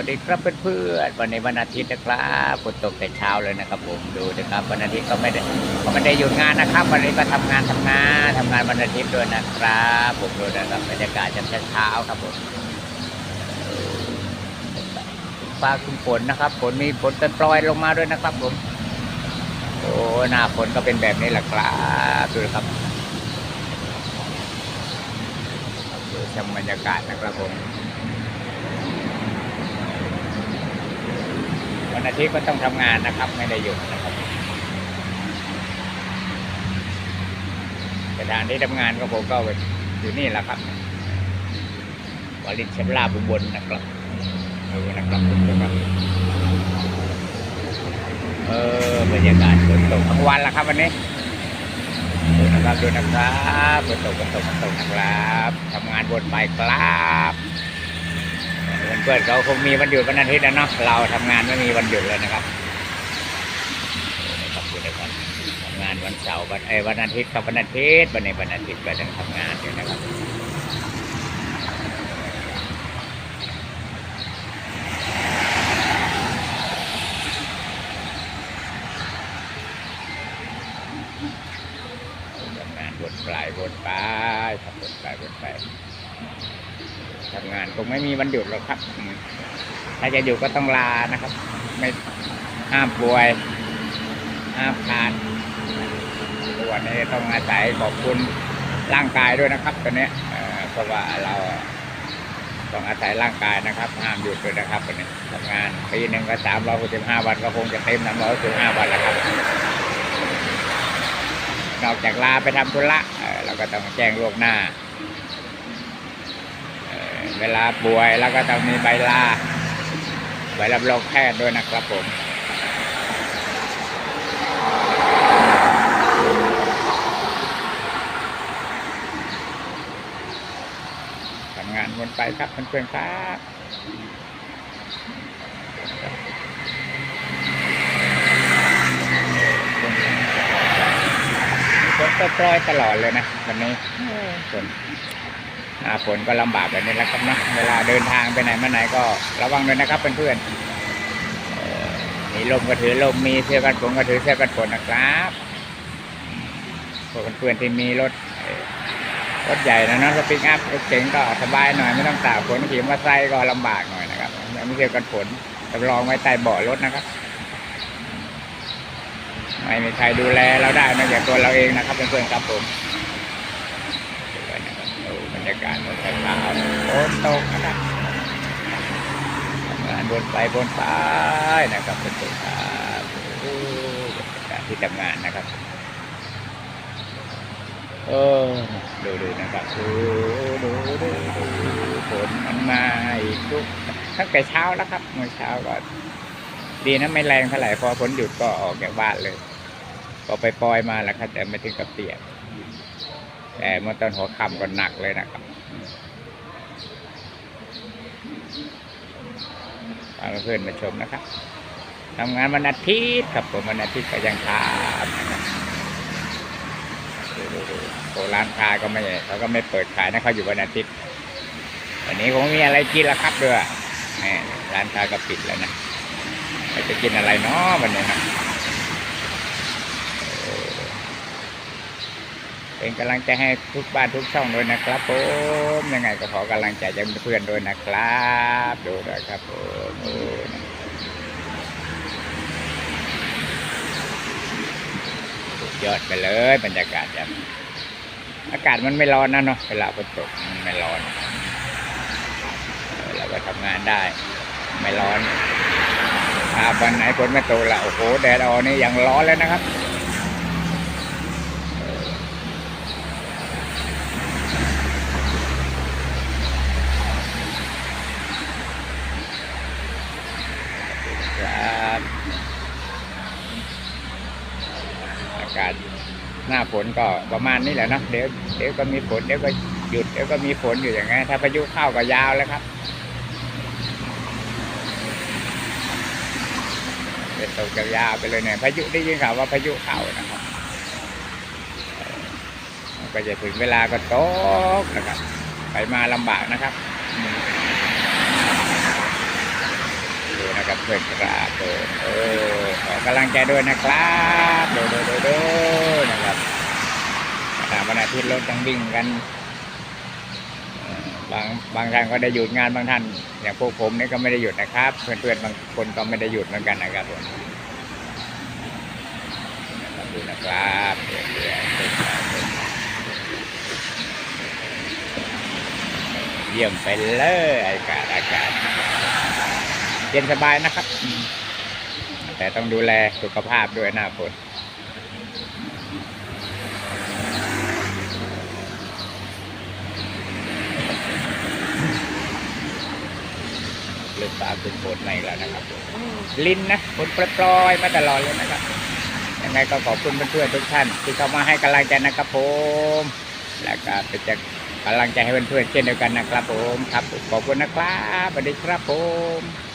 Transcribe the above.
วัสดีครับเพื่อนๆวันนี้วันอาทิตย์นะครับฝนตกแต่เช้าเลยนะครับ ผมดูนะครับวันอาทิตย์ก็ไม่ได้ก็ไม่ได้หยุดงานนะครับ วันนี้ก็ทำงานทำงานทำงานวันอาทิตย์ด้วยนะครับผมดูนะครับบรรยากาศจะเช้าครับผมฟ้าครึ้มฝนนะครับฝนมีฝนตปล่อยลงมาด้วยนะครับ ผม โอ้หน้าฝนก็เป็นแบบนี้แหละครับดูนะครับดูชมบรรยากาศนะครับผม วันอาทิตย์ก็ต้องทำงานนะครับ ไม่ได้หยุดนะครับแต่ทางที่ทำงานก็ผมก็อยู่นี่แหละครับวารินเชมลาบุบลนะครับดูนะครับคุณผู้ชมเออบรรยากาศฝนตกทั้งวันแล้วครับวันนี้ดูนะครับดูนะครับฝนตกฝนตกฝนตกนะครับทำงานวนไปครับ พื่อนเขาคงมีวันหยุดวันอาทิตย์นะเนาะเราทำงานไม่มีวันหยุดเลยนะครับครับดูนะครับทำงานวันเสาร์วันเอ้วันอาทิตย์กับวันอาทิตย์วันนี้วันอาทิตย์ก็ยังทำงานอยู่นะครับทำงานวนปลายวนไปครับวนไปวนไป ทำงานคงไม่มีวันหยุดหรอกครับ ถ้าจะอยู่ก็ต้องลานะครับ ไม่ห้ามป่วย ห้ามขาดทุกวันนี้ต้องอาศัยขอบคุณร่างกายด้วยนะครับตอนนี้เพราะว่าเราต้องอาศัยร่างกายนะครับห้ามหยุดเลยนะครับตอนนี้ทำงานปีหนึ่งก็สามร้อยหกสิบห้าวันก็คงจะเต็มสามร้อยสิบห้าวันแล้วครับนอกจากลาไปทำธุระเราก็ต้องแจ้งล่วงหน้า เอ่อเวลาป่วยแล้วก็ต้องมีใบลาใบรับรองแพทย์ด้วยนะครับผมทำงานวนไปครับเพื่อนๆครับฝนก็ปล่อยตลอดเลยนะวันนี้ฝนหน้า ฝนก็ลำบากแบบนี้แล้วครับนะเวลาเดินทางไปไหนมาไหนก็ระวังด้วยนะครับเพื่อนๆเอ่อมีลมก็ถือลมมีเสื้อกันฝนก็ถือเสื้อกันฝนนะครับพวกเพื่อนๆที่มีรถรถใหญ่นะเนาะรถปิกอัพรถเก๋งก็สบายหน่อยไม่ต้องตากฝนขี่มอเตอร์ไซค์ก็ลำบากหน่อยนะครับไม่เสื้อกันฝนจำลองไว้ใต้เบาะรถนะครับ ไม่มีใครดูแลเราได้นอกจากตัวเราเองนะครับเพื่อนๆครับผมดูไว้นะครับดูบ รยากาศบนเช้าฝนตกนะครับทำงานบนไปบนไปนะครับเพื่อนๆครับโอ้บรรยากาศที่ทำงานนะครับเออดูดูนะครับดูดูดูดูฝนมันมาอีกทุกตั้งแต่เช้าแล้วครับเมื่อเช้าก็ดีนะไม่แรงเท่าไหร่พอฝนหยุดก็ออกจากบ้านเลย ก็ไปปล่อยมาแล้วครับแต่ไม่ถึงกับเปียก แต่เมื่อตอนหัวค่ำก็หนักเลยนะครับพาเพื่อนมาชมนะครับทำงานวันอาทิตย์ครับผมวันอาทิตย์ก็ยังทำนะครับดูๆๆโอ้ร้านค้าก็ไม่เขาก็ไม่เปิดขายนะเขาอยู่วันอาทิตย์วันนี้คงมีอะไรกินล้วครับด้วยนี่ร้านค้าก็ปิดแล้วนะจะกินอะไรเนาะวันนี้นะ เป็นกำลังใจให้ทุกบ้านทุกช่องด้วยนะครับผมยังไงก็ขอกำลังใจจากเพื่อนด้วยนะครับ ดูด้วยครับผมยอดไปเลยบรรยากาศแบบอากาศมันไม่ร้อนนะเนาะเวลาฝนตกมันไม่ร้อนเราก็ทำงานได้ ไม่ร้อนถ้าวันไหนฝนไม่ตกละโอ้โหแดดออกนี่ยังร้อนเลยนะครับอากาศหน้าฝนก็ประมาณนี้แหละเนะเดี๋ยวเดี๋ยวก็มีฝนเดี๋ยวก็หยุดเดี๋ยวก็มีฝนอยู่อย่างงี้ถ้าพายุเข้าก็ยาวแล้วครับเป็นตกยาวไปเลยเนี่ยพายุได้ยินข่าวว่าพายุเข้านะครับก็จะถึงเวลาก็ตกนะครับ ไปมาลำบากนะครับอืมเพื่อนๆครับโอ้โอ้ขอกำลังใจด้วยนะครับโดโดโดโดนะครับอ่า วันอาทิตย์รถยังวิ่งกันบางบางท่านก็ได้หยุดงานบางท่านอย่างพวกผมนี่ก็ไม่ได้หยุดนะครับ เพื่อนๆบางคนก็ไม่ได้หยุดเหมือนกันนะครับผมนดูนะครับเพื่อนๆเยี่ยมไปเลยอากาศอากาศเย็นสบายนะครับ แต่ต้องดูแลสุขภาพด้วยหน้าฝน เริ่มฟ้าคุณฝนมาอีกแล้วนะครับ ลินนะฝนปล่อยๆมาตลอดเลยนะครับ ยังไงก็ขอบคุณเพื่อนๆทุกท่าน ที่เข้ามาให้กำลังใจนะครับผมแล้วก็เป็นจะกำลังใจให้เพื่อนๆเช่นเดียวกันนะครับผมครับขอบคุณนะครับสวัสดีครับผม